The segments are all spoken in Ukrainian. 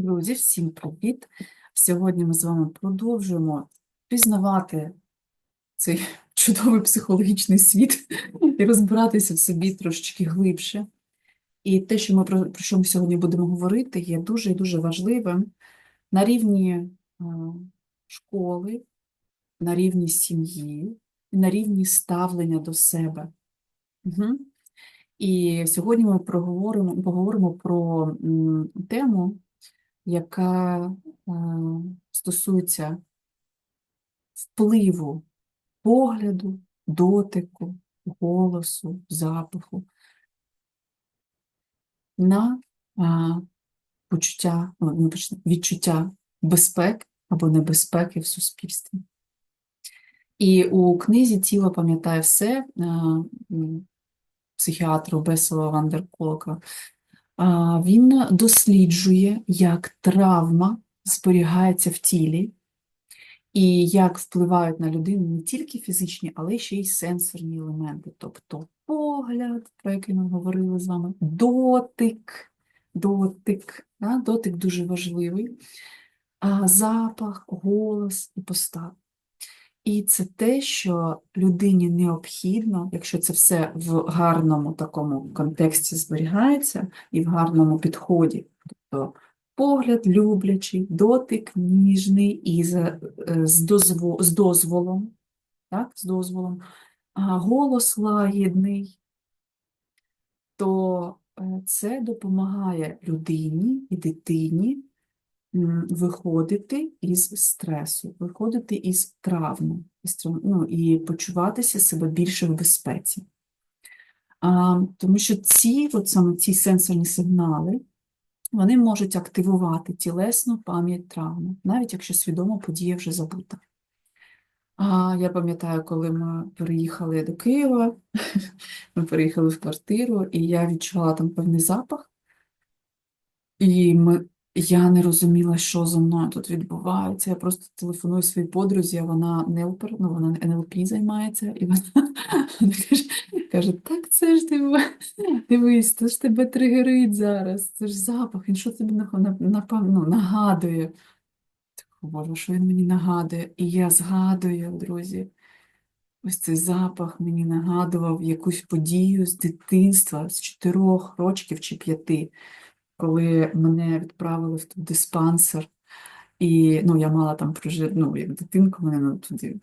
Друзі, всім привіт! Сьогодні ми з вами продовжуємо пізнавати цей чудовий психологічний світ і розбиратися в собі трошечки глибше. І те, що ми про, що ми сьогодні будемо говорити, є дуже і дуже важливим на рівні е, школи, на рівні сім'ї на рівні ставлення до себе. Угу. І сьогодні ми проговоримо, поговоримо про тему, яка е, стосується впливу погляду, дотику, голосу, запаху на почуття, ну, почуття, відчуття безпеки або небезпеки в суспільстві. І у книзі Тіло пам'ятає все психіатру Бесова Вандерколка. Він досліджує, як травма зберігається в тілі, і як впливають на людину не тільки фізичні, але ще й сенсорні елементи, тобто погляд, про який ми говорили з вами, дотик, дотик, дотик дуже важливий, а запах, голос і постава. І це те, що людині необхідно, якщо це все в гарному такому контексті зберігається і в гарному підході, тобто погляд люблячий, дотик ніжний і з, з, дозво, з дозволом, так, з дозволом, голос лагідний, то е, це допомагає людині і дитині виходити із стресу, виходити із травми, ну, і почуватися себе більше в безпеці. А, Тому що ці, от саме ці сенсорні сигнали, вони можуть активувати тілесну пам'ять травми, навіть якщо свідомо подія вже забута. А я пам'ятаю, коли ми переїхали до Києва, ми переїхали в квартиру, і я відчувала там певний запах, і ми, я не розуміла, що зі мною тут відбувається. Я просто телефоную своїй подрузі, а вона нелпер, ну, вона НЛП займається, і вона, каже, каже, так це ж ти дивись, це ж тебе тригерить зараз, це ж запах, він що тобі напевно нагадує. Так, Боже, що він мені нагадує? І я згадую, друзі. Ось цей запах мені нагадував якусь подію з дитинства, з чотирьох років чи п'яти коли мене відправили в диспансер, і ну, я мала там прожити, ну, як дитинку, мене ну, туди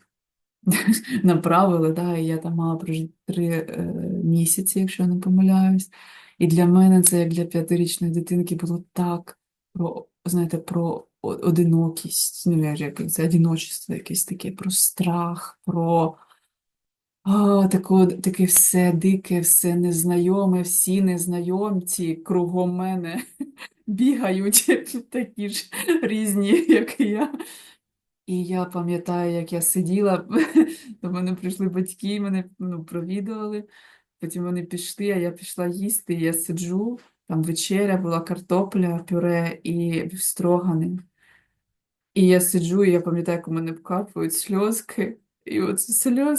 направили, да, і я там мала прожити три е, місяці, якщо я не помиляюсь. І для мене це, як для п'ятирічної дитинки, було так про, знаєте, про одинокість, ну, як це одиночество якесь таке, про страх, про тако, таке все дике, все незнайоме, всі незнайомці кругом мене бігають такі ж різні, як і я. І я пам'ятаю, як я сиділа, до мене прийшли батьки, мене ну, провідували, потім вони пішли, а я пішла їсти, я сиджу, там вечеря була картопля, пюре і строгани. І я сиджу, і я пам'ятаю, як у мене вкапують сльозки. І от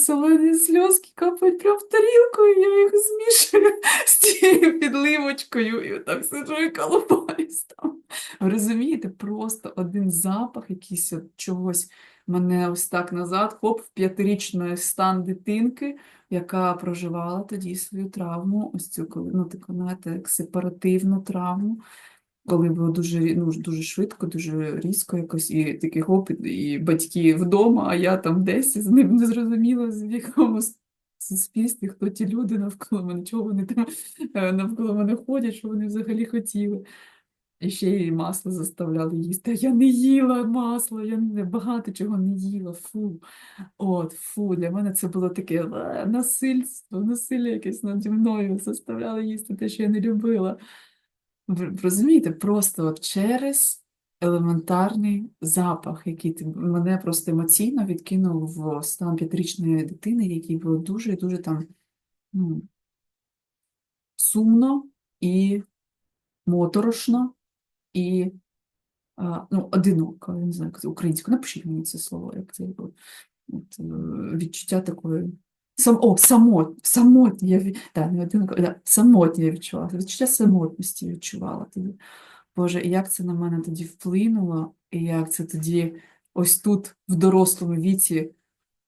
солені сльозки капають прямо в тарілку, і я їх змішую з тією підливочкою, і отак сиджу і колупаюсь там. Ви розумієте, просто один запах якийсь от чогось. Мене ось так назад, хоп, в п'ятирічний стан дитинки, яка проживала тоді свою травму, ось цю ну, таку, знаєте, сепаративну травму коли було дуже ну, дуже швидко, дуже різко якось, і такий хоп, і батьки вдома, а я там десь з ним не зрозуміла, в якому суспільстві, хто ті люди навколо мене, чого вони там е, навколо мене ходять, що вони взагалі хотіли. І ще й масло заставляли їсти. А я не їла масло, я багато чого не їла. Фу. От, фу, для мене це було таке е, насильство, насилля якесь наді мною заставляли їсти те, що я не любила. Розумієте, просто от через елементарний запах, який мене просто емоційно відкинув в стан п'ятирічної дитини, який було дуже дуже там ну, сумно і моторошно, і ну, одиноко, я не знаю, як українською. Напишіть мені це слово, як це було. Е, відчуття такої. Сам, о, самот, самотні, я, да, не один, да, самотні я відчувала, відчуття самотності відчувала тоді. Боже, і як це на мене тоді вплинуло, і як це тоді ось тут, в дорослому віці,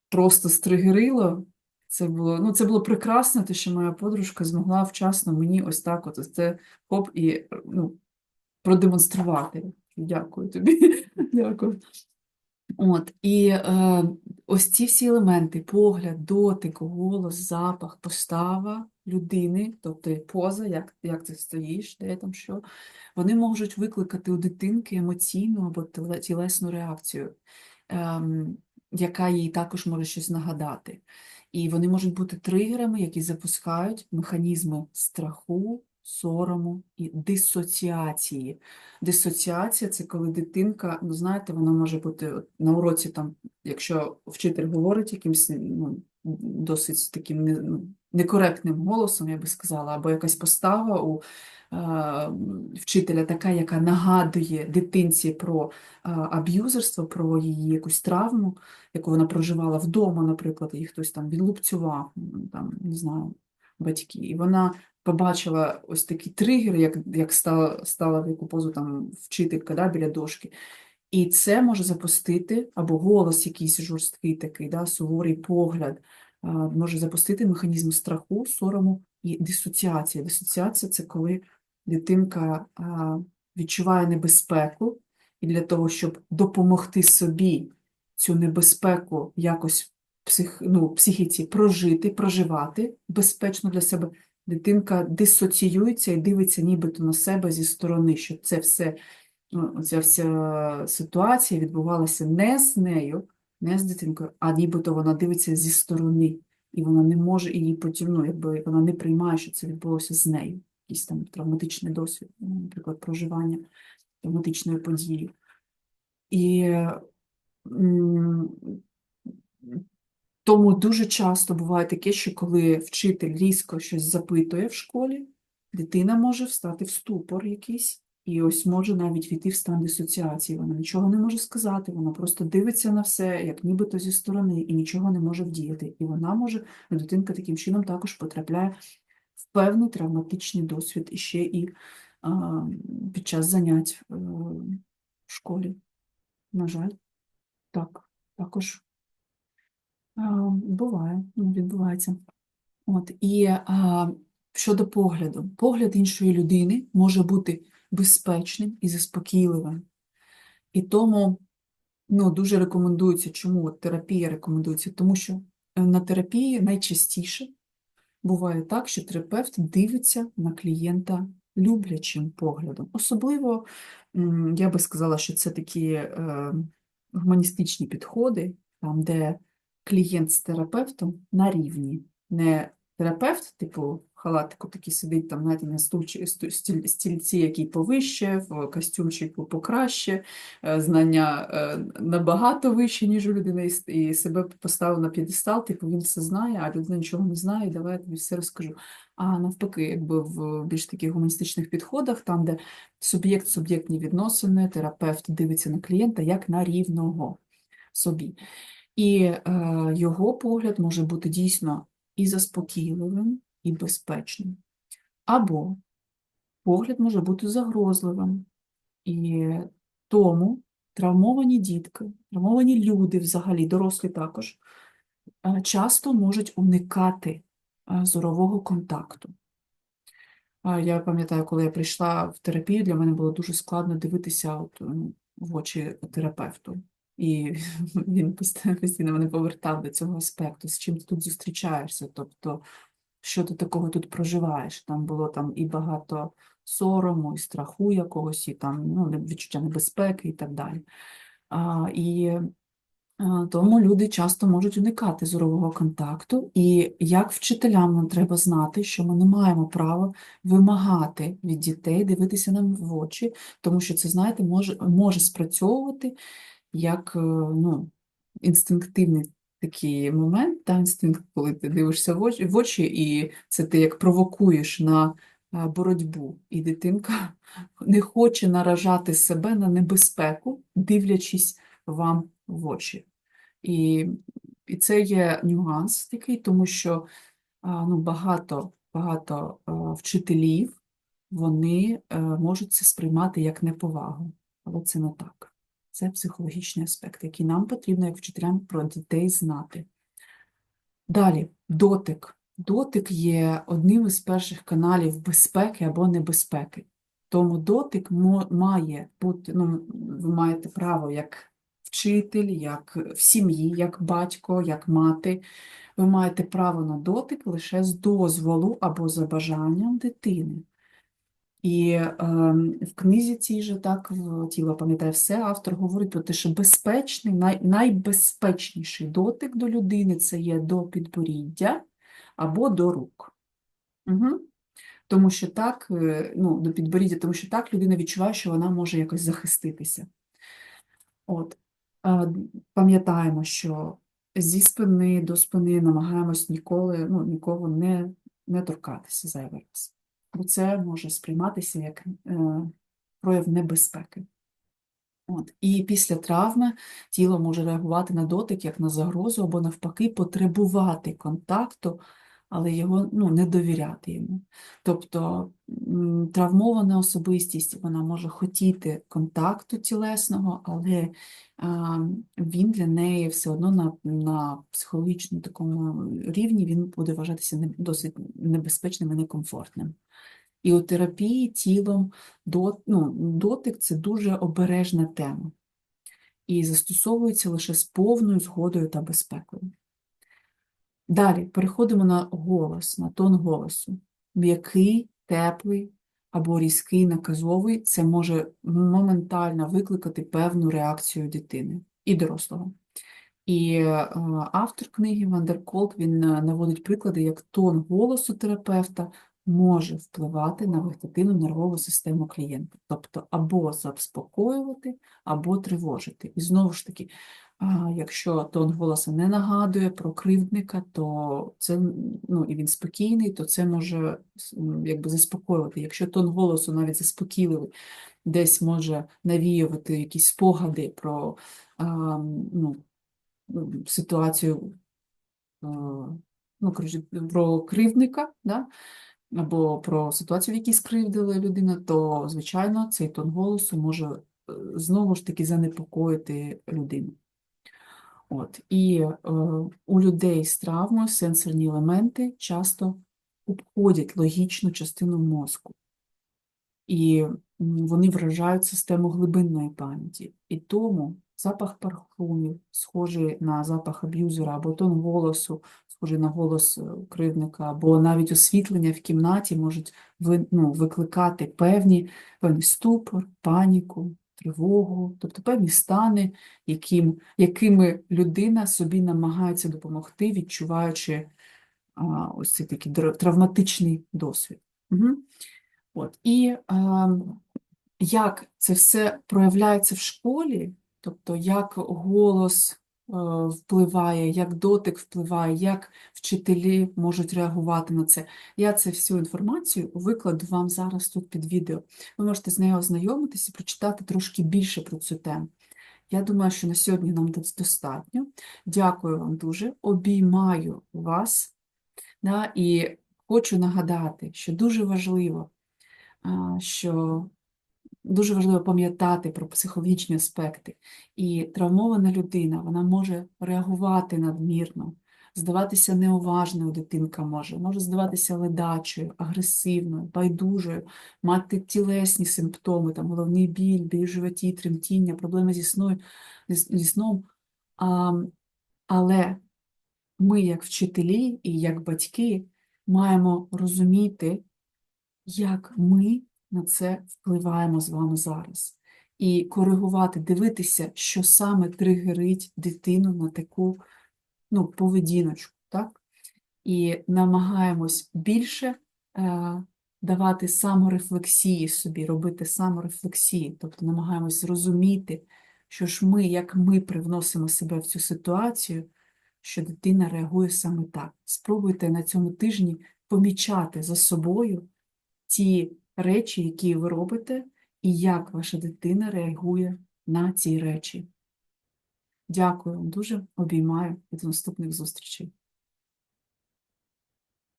просто стригерило. Це було, ну, це було прекрасно, те, що моя подружка змогла вчасно мені ось так от це хоп і ну, продемонструвати. Дякую тобі. Дякую. От, і е, ось ці всі елементи: погляд, дотик, голос, запах, постава людини, тобто поза, як, як ти стоїш, де там що, вони можуть викликати у дитинки емоційну або тілесну реакцію, ем, яка їй також може щось нагадати. І вони можуть бути тригерами, які запускають механізми страху, сорому і дисоціації. Дисоціація це коли дитинка, ну знаєте, вона може бути на уроці, там, якщо вчитель говорить якимось ну, досить таким ну, некоректним голосом, я би сказала, або якась постава у е, вчителя така, яка нагадує дитинці про е, аб'юзерство, про її якусь травму, яку вона проживала вдома, наприклад, її хтось там відлупцював, там, не знаю, батьки. І вона побачила ось такі тригери, як, як стала, стала в яку позу там вчителька да, біля дошки. І це може запустити, або голос якийсь жорсткий такий, да, суворий погляд, може запустити механізм страху, сорому і дисоціація. Дисоціація це коли дитинка відчуває небезпеку, і для того, щоб допомогти собі цю небезпеку якось псих, ну, психіці прожити, проживати безпечно для себе, дитинка дисоціюється і дивиться нібито на себе зі сторони, що це все, ну, ця вся ситуація відбувалася не з нею, не з дитинкою, а нібито вона дивиться зі сторони, і вона не може її потім, ну, якби вона не приймає, що це відбулося з нею. Якийсь там травматичний досвід, ну, наприклад, проживання травматичної події. І тому дуже часто буває таке, що коли вчитель різко щось запитує в школі, дитина може встати в ступор якийсь, і ось може навіть війти в стан дисоціації. Вона нічого не може сказати, вона просто дивиться на все, як нібито зі сторони, і нічого не може вдіяти. І вона може, дитинка таким чином також потрапляє в певний травматичний досвід і ще і а, під час занять е, в школі. На жаль, так, також буває, відбувається. От, і а, щодо погляду, погляд іншої людини може бути безпечним і заспокійливим. І тому ну, дуже рекомендується, чому терапія рекомендується, тому що е, на терапії найчастіше буває так, що терапевт дивиться на клієнта люблячим поглядом. Особливо, я би сказала, що це такі е, гуманістичні підходи, там, де клієнт з терапевтом на рівні. Не терапевт, типу халатику такий сидить там, знаєте, на стульчі, стіль- стільці, який повище, в костюмчику покраще, е, знання е, набагато вище, ніж у людини, і себе поставив на п'єдестал, типу він все знає, а людина нічого не знає, давай я тобі все розкажу. А навпаки, якби в більш таких гуманістичних підходах, там, де суб'єкт-суб'єктні відносини, терапевт дивиться на клієнта як на рівного собі. І е, його погляд може бути дійсно і заспокійливим, і безпечним. Або погляд може бути загрозливим. І тому травмовані дітки, травмовані люди, взагалі, дорослі також, е, часто можуть уникати е, зорового контакту. Я пам'ятаю, коли я прийшла в терапію, для мене було дуже складно дивитися от, в очі терапевту. І він постійно мене повертав до цього аспекту, з чим ти тут зустрічаєшся, тобто, що ти такого тут проживаєш. Там було там і багато сорому, і страху якогось, і там ну, відчуття небезпеки і так далі. А, і а, тому люди часто можуть уникати зорового контакту, і як вчителям нам треба знати, що ми не маємо права вимагати від дітей дивитися нам в очі, тому що це, знаєте, може, може спрацьовувати як е, ну, інстинктивний такий момент, та інстинкт, коли ти дивишся в очі, і це ти як провокуєш на е, боротьбу, і дитинка не хоче наражати себе на небезпеку, дивлячись вам в очі. І, і це є нюанс такий, тому що ну, багато, багато вчителів вони е, можуть це сприймати як неповагу, але це не так. Це психологічний аспект, який нам потрібно, як вчителям, про дітей знати. Далі, дотик. Дотик є одним із перших каналів безпеки або небезпеки. Тому дотик має бути, ну, ви маєте право як вчитель, як в сім'ї, як батько, як мати. Ви маєте право на дотик лише з дозволу або за бажанням дитини. І ем, в книзі цій же так тіло пам'ятає все, автор говорить про те, що безпечний, най, найбезпечніший дотик до людини це є до підборіддя або до рук. Угу. Тому що так, е, ну, до підборіддя, тому що так людина відчуває, що вона може якось захиститися. От. Е, Пам'ятаємо, що зі спини до спини намагаємось ніколи, ну, нікого не, не торкатися зайвий раз. Бо це може сприйматися як е, прояв небезпеки. От. І після травми тіло може реагувати на дотик як на загрозу, або навпаки потребувати контакту, але його ну, не довіряти йому. Тобто травмована особистість вона може хотіти контакту тілесного, але він для неї все одно на, на психологічному такому рівні він буде вважатися досить небезпечним і некомфортним. І у терапії тілом ну, дотик це дуже обережна тема і застосовується лише з повною згодою та безпекою. Далі переходимо на голос, на тон голосу. М'який, теплий або різкий, наказовий це може моментально викликати певну реакцію дитини і дорослого. І е, автор книги Вандер Колк він е, наводить приклади, як тон голосу терапевта може впливати на вегетативну нервову систему клієнта, тобто або заспокоювати, або тривожити. І знову ж таки, якщо тон голосу не нагадує про кривдника, то це ну, і він спокійний, то це може якби заспокоювати. Якщо тон голосу навіть заспокійливий, десь може навіювати якісь спогади про а, ну, ситуацію а, ну, про кривдника, да? або про ситуацію, в якій скривдила людина, то, звичайно, цей тон голосу може е, знову ж таки занепокоїти людину. От. І е, у людей з травмою сенсорні елементи часто обходять логічну частину мозку. І вони вражають систему глибинної пам'яті. І тому запах парфумів, схожий на запах аб'юзера, або тон голосу, схожий на голос е, кривдника, або навіть освітлення в кімнаті можуть ви- ну, викликати певні, певний ступор, паніку, тривогу, тобто певні стани, яким, якими людина собі намагається допомогти, відчуваючи а, ось цей такий травматичний досвід. Угу. От. І а, як це все проявляється в школі, тобто як голос впливає, як дотик впливає, як вчителі можуть реагувати на це. Я це всю інформацію викладу вам зараз тут під відео. Ви можете з нею ознайомитися і прочитати трошки більше про цю тему. Я думаю, що на сьогодні нам дос- достатньо. Дякую вам дуже. Обіймаю вас. Да, і хочу нагадати, що дуже важливо, що дуже важливо пам'ятати про психологічні аспекти. І травмована людина, вона може реагувати надмірно, здаватися неуважною дитинка може, може здаватися ледачою, агресивною, байдужою, мати тілесні симптоми, там головний біль, біль в животі, тремтіння, проблеми зі сною, зі зі сном. А, але ми, як вчителі і як батьки, маємо розуміти, як ми на це впливаємо з вами зараз. І коригувати, дивитися, що саме тригерить дитину на таку ну, поведіночку. Так? І намагаємось більше е, давати саморефлексії собі, робити саморефлексії, тобто намагаємось зрозуміти, що ж ми, як ми привносимо себе в цю ситуацію, що дитина реагує саме так. Спробуйте на цьому тижні помічати за собою ті речі, які ви робите, і як ваша дитина реагує на ці речі. Дякую вам дуже, обіймаю і до наступних зустрічей.